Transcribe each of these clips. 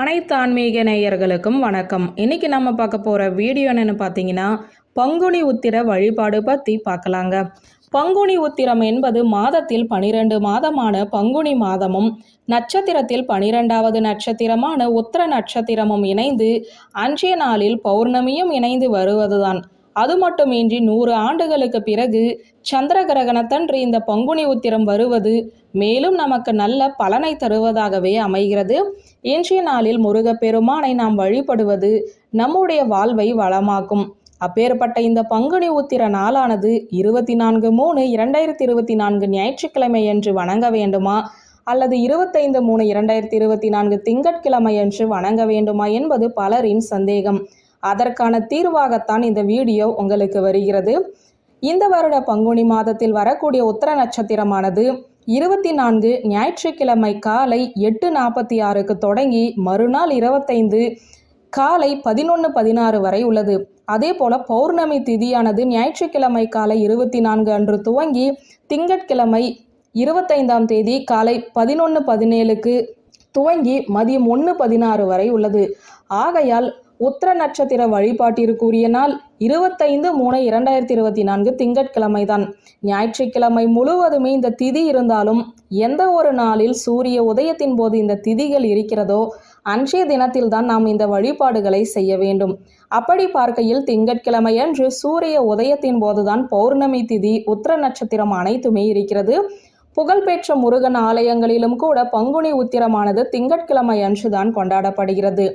அனைத்து ஆன்மீக நேயர்களுக்கும் வணக்கம். இன்னைக்கு நம்ம பார்க்க போகிற வீடியோ என்னென்னு பார்த்தீங்கன்னா பங்குனி உத்திர வழிபாடு பற்றி பார்க்கலாங்க. பங்குனி உத்திரம் என்பது மாதத்தில் பனிரெண்டு மாதமான பங்குனி மாதமும் நட்சத்திரத்தில் பனிரெண்டாவது நட்சத்திரமான உத்திர நட்சத்திரமும் இணைந்து அன்றைய நாளில் பௌர்ணமியும் இணைந்து வருவதுதான். அது மட்டுமின்றி நூறு ஆண்டுகளுக்கு பிறகு சந்திர கிரகணத்தன்று இந்த பங்குனி உத்திரம் வருவது மேலும் நமக்கு நல்ல பலனை தருவதாகவே அமைகிறது. இன்றைய நாளில் முருகப்பெருமானை நாம் வழிபடுவது நம்முடைய வாழ்வை வளமாக்கும். அப்பேற்பட்ட இந்த பங்குனி உத்திர நாளானது இருபத்தி நான்கு மூணு இரண்டாயிரத்தி இருபத்தி நான்கு ஞாயிற்றுக்கிழமை என்று வணங்க வேண்டுமா? அல்லது இருபத்தைந்து மூணு இரண்டாயிரத்தி இருபத்தி நான்கு திங்கட்கிழமை என்று வணங்க வேண்டுமா என்பது பலரின் சந்தேகம். அதற்கான தீர்வாகத்தான் இந்த வீடியோ உங்களுக்கு வருகிறது. இந்த வருட பங்குனி மாதத்தில் வரக்கூடிய உத்தர நட்சத்திரமானது இருபத்தி நான்கு ஞாயிற்றுக்கிழமை காலை எட்டு நாற்பத்தி ஆறுக்கு தொடங்கி மறுநாள் இருபத்தைந்து காலை பதினொன்று பதினாறு வரை உள்ளது. அதே போல பௌர்ணமி திதியானது ஞாயிற்றுக்கிழமை காலை இருபத்தி நான்கு அன்று துவங்கி திங்கட்கிழமை இருபத்தைந்தாம் தேதி காலை பதினொன்று பதினேழுக்கு துவங்கி மதியம் ஒன்று பதினாறு வரை உள்ளது. ஆகையால் உத்திர நட்சத்திர வழிபாட்டிற்குரிய நாள் இருபத்தைந்து மூணு இரண்டாயிரத்தி இருபத்தி நான்கு திங்கட்கிழமை தான் ஞாயிற்றுக்கிழமை முழுவதுமே இந்த திதி இருந்தாலும் எந்த ஒரு நாளில் சூரிய உதயத்தின் போது இந்த திதிகள் இருக்கிறதோ அன்றைய தினத்தில் தான் நாம் இந்த வழிபாடுகளை செய்ய வேண்டும். அப்படி பார்க்கையில் திங்கட்கிழமை அன்று சூரிய உதயத்தின் போதுதான் பௌர்ணமி திதி உத்திர நட்சத்திரம் அனைத்துமே இருக்கிறது. புகழ்பெற்ற முருகன் ஆலயங்களிலும் கூட பங்குனி உத்திரமானது திங்கட்கிழமை அன்றுதான் கொண்டாடப்படுகிறது.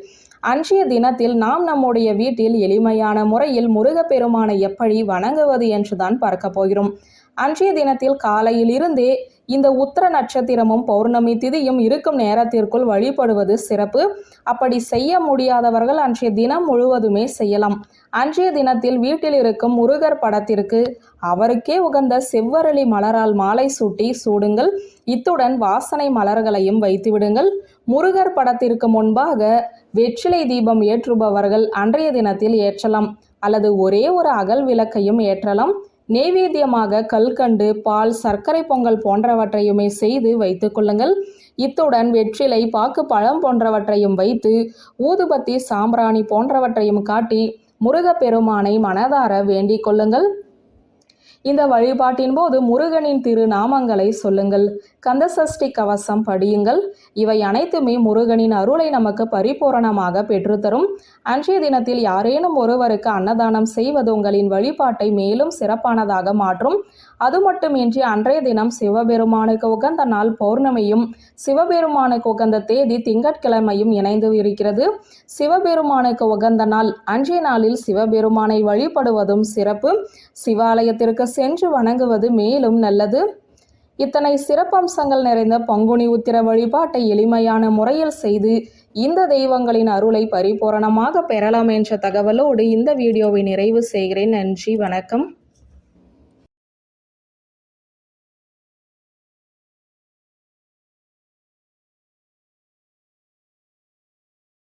அன்றைய தினத்தில் நாம் நம்முடைய வீட்டில் எளிமையான முறையில் முருகப்பெருமானை எப்படி வணங்குவது என்றுதான் பார்க்க போகிறோம். அன்றைய தினத்தில் காலையில் இருந்தே இந்த உத்திர நட்சத்திரமும் பௌர்ணமி திதியும் இருக்கும் நேரத்திற்குள் வழிபடுவது சிறப்பு. அப்படி செய்ய முடியாதவர்கள் அன்றைய தினம் முழுவதுமே செய்யலாம். அன்றைய தினத்தில் வீட்டில் இருக்கும் முருகர் படத்திற்கு அவருக்கே உகந்த செவ்வரளி மலரால் மாலை சூட்டி சூடுங்கள். இத்துடன் வாசனை மலர்களையும் வைத்துவிடுங்கள். முருகர் படத்திற்கு முன்பாக வெற்றிலை தீபம் ஏற்றுபவர்கள் அன்றைய தினத்தில் ஏற்றலாம். அல்லது ஒரே ஒரு அகல் விளக்கையும் ஏற்றலாம். நெய்வேத்தியமாக கல்கண்டு பால் சர்க்கரை பொங்கல் போன்றவற்றையுமே செய்து வைத்துக் கொள்ளுங்கள். இத்துடன் வெற்றிலை பாக்கு பழம் போன்றவற்றையும் வைத்து ஊதுபத்தி சாம்பிராணி போன்றவற்றையும் காட்டி முருகப்பெருமானை மனதார வேண்டிக் கொள்ளுங்கள். இந்த வழிபாட்டின் போது முருகனின் திருநாமங்களை சொல்லுங்கள். கந்தசஷ்டி கவசம் படியுங்கள். இவை அனைத்துமே முருகனின் அருளை நமக்கு பரிபூரணமாக பெற்றுத்தரும். அன்றைய தினத்தில் யாரேனும் ஒருவருக்கு அன்னதானம் செய்வது உங்களின் வழிபாட்டை மேலும் சிறப்பானதாக மாற்றும். அது மட்டுமின்றி அன்றைய தினம் சிவபெருமானுக்கு உகந்த நாள் பௌர்ணமியும் சிவபெருமானுக்கு உகந்த தேதி திங்கட்கிழமையும் இணைந்து இருக்கிறது. சிவபெருமானுக்கு உகந்த நாள் அன்றைய நாளில் சிவபெருமானை வழிபடுவதும் சிறப்பு. சிவாலயத்திற்கு சென்று வணங்குவது மேலும் நல்லது. இத்தனை சிறப்பம்சங்கள் நிறைந்த பங்குனி உத்திர வழிபாட்டை எளிமையான முறையில் செய்து இந்த தெய்வங்களின் அருளை பரிபூரணமாக பெறலாம் என்ற தகவலோடு இந்த வீடியோவை நிறைவு செய்கிறேன். நன்றி வணக்கம்.